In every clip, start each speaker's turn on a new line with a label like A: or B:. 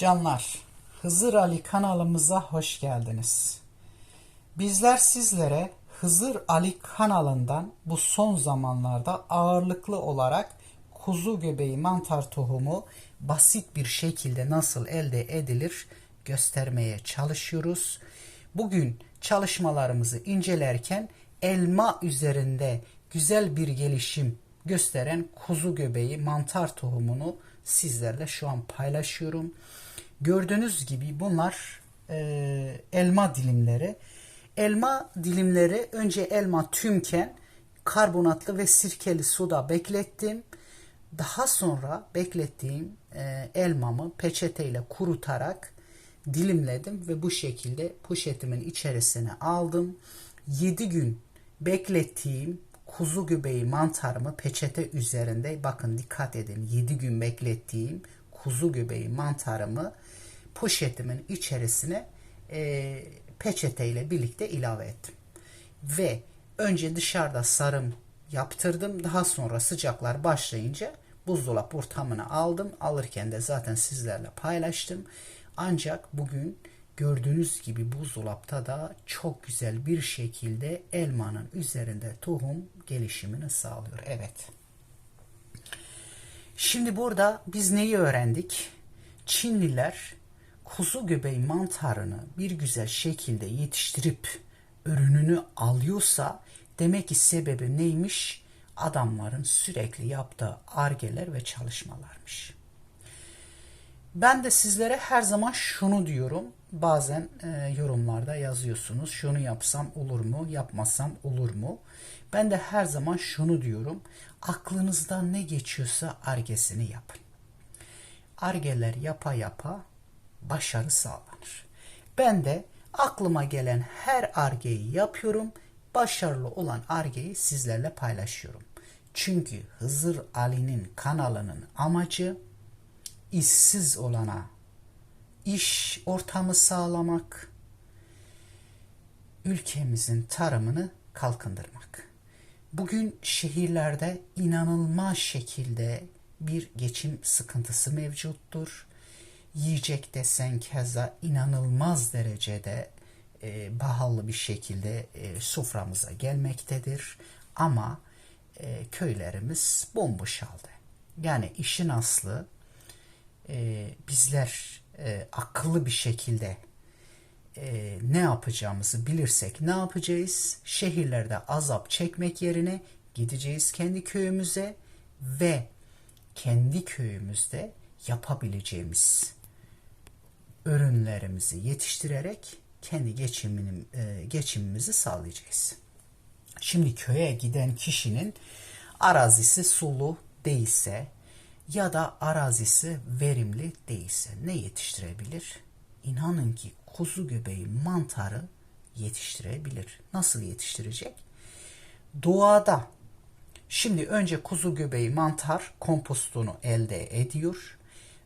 A: Canlar, Hızır Ali kanalımıza hoş geldiniz. Bizler sizlere Hızır Ali kanalından bu son zamanlarda ağırlıklı olarak kuzu göbeği mantar tohumu basit bir şekilde nasıl elde edilir göstermeye çalışıyoruz. Bugün çalışmalarımızı incelerken elma üzerinde güzel bir gelişim gösteren kuzu göbeği mantar tohumunu sizlerle şu an paylaşıyorum. Gördüğünüz gibi bunlar e, elma dilimleri. Elma dilimleri önce elma tümken karbonatlı ve sirkeli suda beklettim. Daha sonra beklettiğim e, elmamı peçeteyle kurutarak dilimledim ve bu şekilde poşetimin içerisine aldım. 7 gün beklettiğim kuzu göbeği mantarımı peçete üzerinde bakın dikkat edin 7 gün beklettiğim kuzu göbeği mantarımı poşetimin içerisine e, peçeteyle birlikte ilave ettim. Ve önce dışarıda sarım yaptırdım. Daha sonra sıcaklar başlayınca buzdolap ortamına aldım. Alırken de zaten sizlerle paylaştım. Ancak bugün gördüğünüz gibi buzdolapta da çok güzel bir şekilde elmanın üzerinde tohum gelişimini sağlıyor. Evet. Şimdi burada biz neyi öğrendik? Çinliler kuzu göbeği mantarını bir güzel şekilde yetiştirip ürününü alıyorsa demek ki sebebi neymiş? Adamların sürekli yaptığı argeler ve çalışmalarmış. Ben de sizlere her zaman şunu diyorum. Bazen e, yorumlarda yazıyorsunuz. Şunu yapsam olur mu? Yapmasam olur mu? Ben de her zaman şunu diyorum. Aklınızdan ne geçiyorsa argesini yapın. Argeler yapa yapa başarı sağlanır. Ben de aklıma gelen her argeyi yapıyorum. Başarılı olan argeyi sizlerle paylaşıyorum. Çünkü Hızır Ali'nin kanalının amacı işsiz olana iş ortamı sağlamak, ülkemizin tarımını kalkındırmak. Bugün şehirlerde inanılmaz şekilde bir geçim sıkıntısı mevcuttur. Yiyecek desen keza inanılmaz derecede e, pahalı bir şekilde e, soframıza gelmektedir. Ama e, köylerimiz bomboş halde. Yani işin aslı e, bizler e, akıllı bir şekilde e, ne yapacağımızı bilirsek ne yapacağız? Şehirlerde azap çekmek yerine gideceğiz kendi köyümüze ve kendi köyümüzde yapabileceğimiz ürünlerimizi yetiştirerek kendi geçimini, geçimimizi sağlayacağız. Şimdi köye giden kişinin arazisi sulu değilse ya da arazisi verimli değilse ne yetiştirebilir? İnanın ki kuzu göbeği mantarı yetiştirebilir. Nasıl yetiştirecek? Doğada şimdi önce kuzu göbeği mantar kompostunu elde ediyor.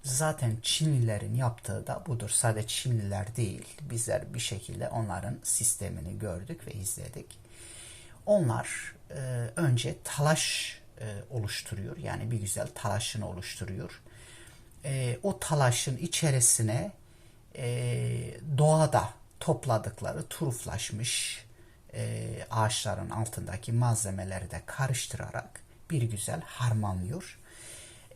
A: Zaten Çinlilerin yaptığı da budur. Sadece Çinliler değil. Bizler bir şekilde onların sistemini gördük ve izledik. Onlar e, önce talaş e, oluşturuyor. Yani bir güzel talaşını oluşturuyor. E, o talaşın içerisine e, doğada topladıkları turuflaşmış e, ağaçların altındaki malzemeleri de karıştırarak bir güzel harmanlıyor.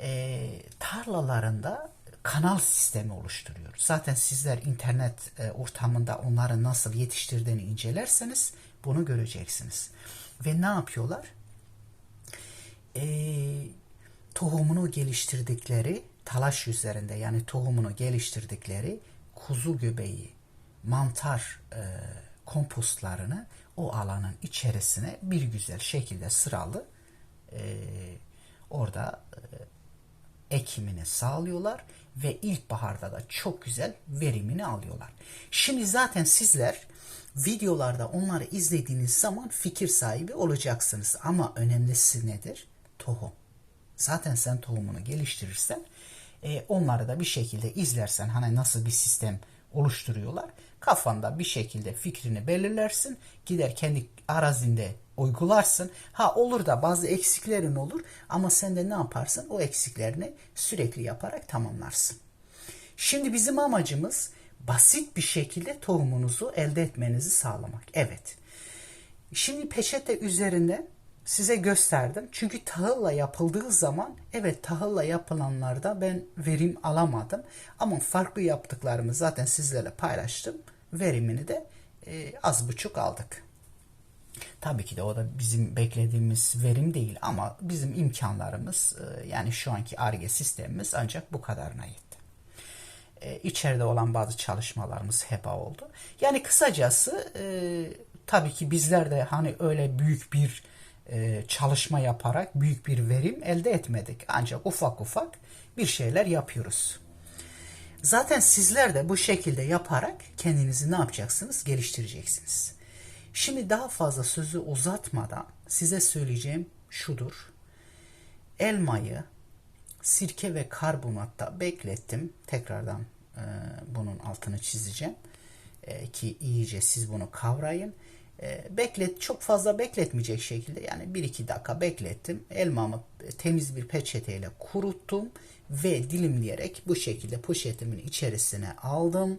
A: E, tarlalarında kanal sistemi oluşturuyor. Zaten sizler internet e, ortamında onları nasıl yetiştirdiğini incelerseniz bunu göreceksiniz. Ve ne yapıyorlar? E, tohumunu geliştirdikleri talaş üzerinde yani tohumunu geliştirdikleri kuzu göbeği mantar e, kompostlarını o alanın içerisine bir güzel şekilde sıralı e, orada e, ekimini sağlıyorlar ve ilkbaharda da çok güzel verimini alıyorlar. Şimdi zaten sizler videolarda onları izlediğiniz zaman fikir sahibi olacaksınız. Ama önemlisi nedir? Tohum. Zaten sen tohumunu geliştirirsen e, onları da bir şekilde izlersen hani nasıl bir sistem oluşturuyorlar. Kafanda bir şekilde fikrini belirlersin. Gider kendi arazinde uygularsın. Ha olur da bazı eksiklerin olur ama sen de ne yaparsın? O eksiklerini sürekli yaparak tamamlarsın. Şimdi bizim amacımız basit bir şekilde tohumunuzu elde etmenizi sağlamak. Evet. Şimdi peçete üzerinde size gösterdim. Çünkü tahılla yapıldığı zaman evet tahılla yapılanlarda ben verim alamadım. Ama farklı yaptıklarımı zaten sizlerle paylaştım. Verimini de e, az buçuk aldık. Tabii ki de o da bizim beklediğimiz verim değil ama bizim imkanlarımız e, yani şu anki ARGE sistemimiz ancak bu kadarına yetti. E, içeride olan bazı çalışmalarımız heba oldu. Yani kısacası e, tabii ki bizler de hani öyle büyük bir e, çalışma yaparak büyük bir verim elde etmedik. Ancak ufak ufak bir şeyler yapıyoruz. Zaten sizler de bu şekilde yaparak kendinizi ne yapacaksınız? Geliştireceksiniz. Şimdi daha fazla sözü uzatmadan size söyleyeceğim şudur. Elmayı sirke ve karbonatta beklettim. Tekrardan e, bunun altını çizeceğim. E, ki iyice siz bunu kavrayın. E, beklet çok fazla bekletmeyecek şekilde yani 1-2 dakika beklettim. Elmamı temiz bir peçeteyle kuruttum ve dilimleyerek bu şekilde poşetimin içerisine aldım.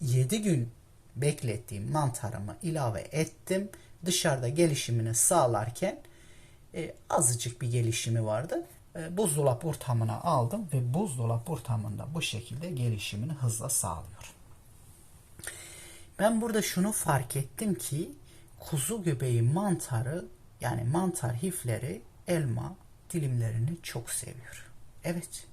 A: 7 gün beklettiğim mantarımı ilave ettim. Dışarıda gelişimini sağlarken e, azıcık bir gelişimi vardı. E, buzdolap ortamına aldım ve buzdolap ortamında bu şekilde gelişimini hızla sağlıyor. Ben burada şunu fark ettim ki kuzu göbeği mantarı yani mantar hifleri elma dilimlerini çok seviyor. Evet.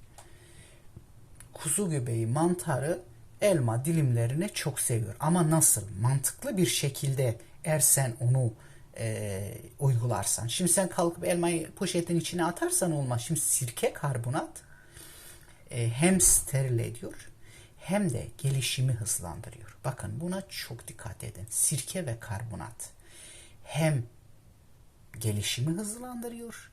A: Kuzu göbeği mantarı elma dilimlerini çok seviyor. Ama nasıl? Mantıklı bir şekilde eğer sen onu e, uygularsan. Şimdi sen kalkıp elmayı poşetin içine atarsan olmaz. Şimdi sirke karbonat e, hem steril ediyor hem de gelişimi hızlandırıyor. Bakın buna çok dikkat edin. Sirke ve karbonat hem gelişimi hızlandırıyor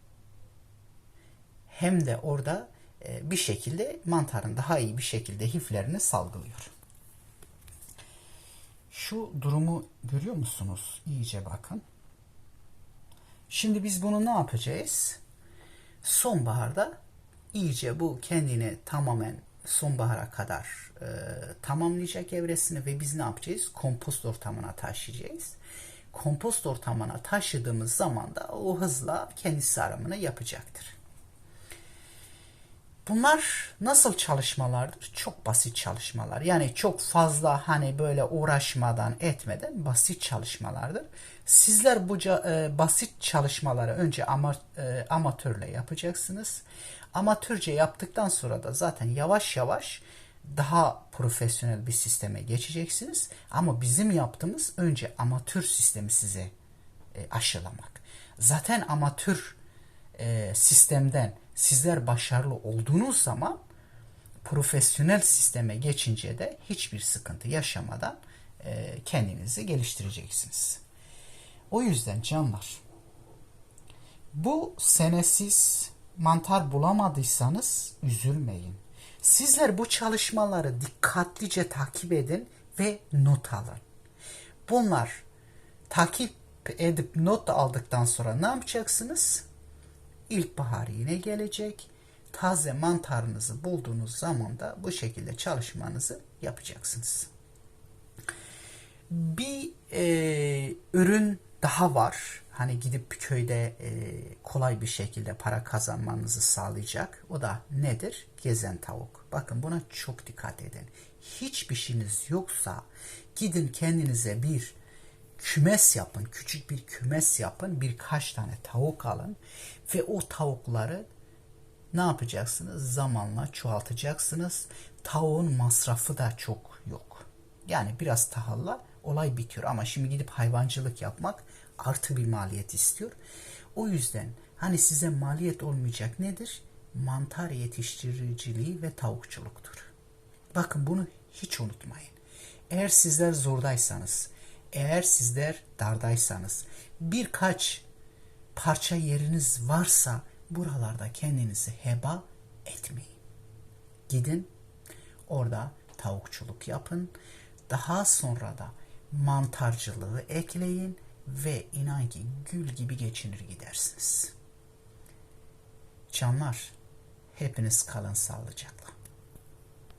A: hem de orada e, bir şekilde mantarın daha iyi bir şekilde hiflerini salgılıyor. Şu durumu görüyor musunuz? İyice bakın. Şimdi biz bunu ne yapacağız? Sonbaharda iyice bu kendini tamamen sonbahara kadar e, tamamlayacak evresini ve biz ne yapacağız? Kompost ortamına taşıyacağız. Kompost ortamına taşıdığımız zaman da o hızla kendisi aramını yapacaktır. Bunlar nasıl çalışmalardır? Çok basit çalışmalar. Yani çok fazla hani böyle uğraşmadan etmeden basit çalışmalardır. Sizler bu e, basit çalışmaları önce ama, e, amatörle yapacaksınız. Amatörce yaptıktan sonra da zaten yavaş yavaş daha profesyonel bir sisteme geçeceksiniz. Ama bizim yaptığımız önce amatör sistemi size e, aşılamak. Zaten amatör e, sistemden sizler başarılı olduğunuz zaman profesyonel sisteme geçince de hiçbir sıkıntı yaşamadan e, kendinizi geliştireceksiniz. O yüzden canlar bu sene siz mantar bulamadıysanız üzülmeyin. Sizler bu çalışmaları dikkatlice takip edin ve not alın. Bunlar takip edip not aldıktan sonra ne yapacaksınız? İlkbahar yine gelecek. Taze mantarınızı bulduğunuz zaman da bu şekilde çalışmanızı yapacaksınız. Bir e, ürün daha var. Hani gidip köyde e, kolay bir şekilde para kazanmanızı sağlayacak. O da nedir? Gezen tavuk. Bakın buna çok dikkat edin. Hiçbir şeyiniz yoksa gidin kendinize bir kümes yapın. Küçük bir kümes yapın. Birkaç tane tavuk alın ve o tavukları ne yapacaksınız? Zamanla çoğaltacaksınız. Tavuğun masrafı da çok yok. Yani biraz tahalla olay bitiyor ama şimdi gidip hayvancılık yapmak artı bir maliyet istiyor. O yüzden hani size maliyet olmayacak nedir? Mantar yetiştiriciliği ve tavukçuluktur. Bakın bunu hiç unutmayın. Eğer sizler zordaysanız, eğer sizler dardaysanız, birkaç parça yeriniz varsa buralarda kendinizi heba etmeyin. Gidin orada tavukçuluk yapın. Daha sonra da mantarcılığı ekleyin ve inan ki gül gibi geçinir gidersiniz. Canlar hepiniz kalın sağlıcakla.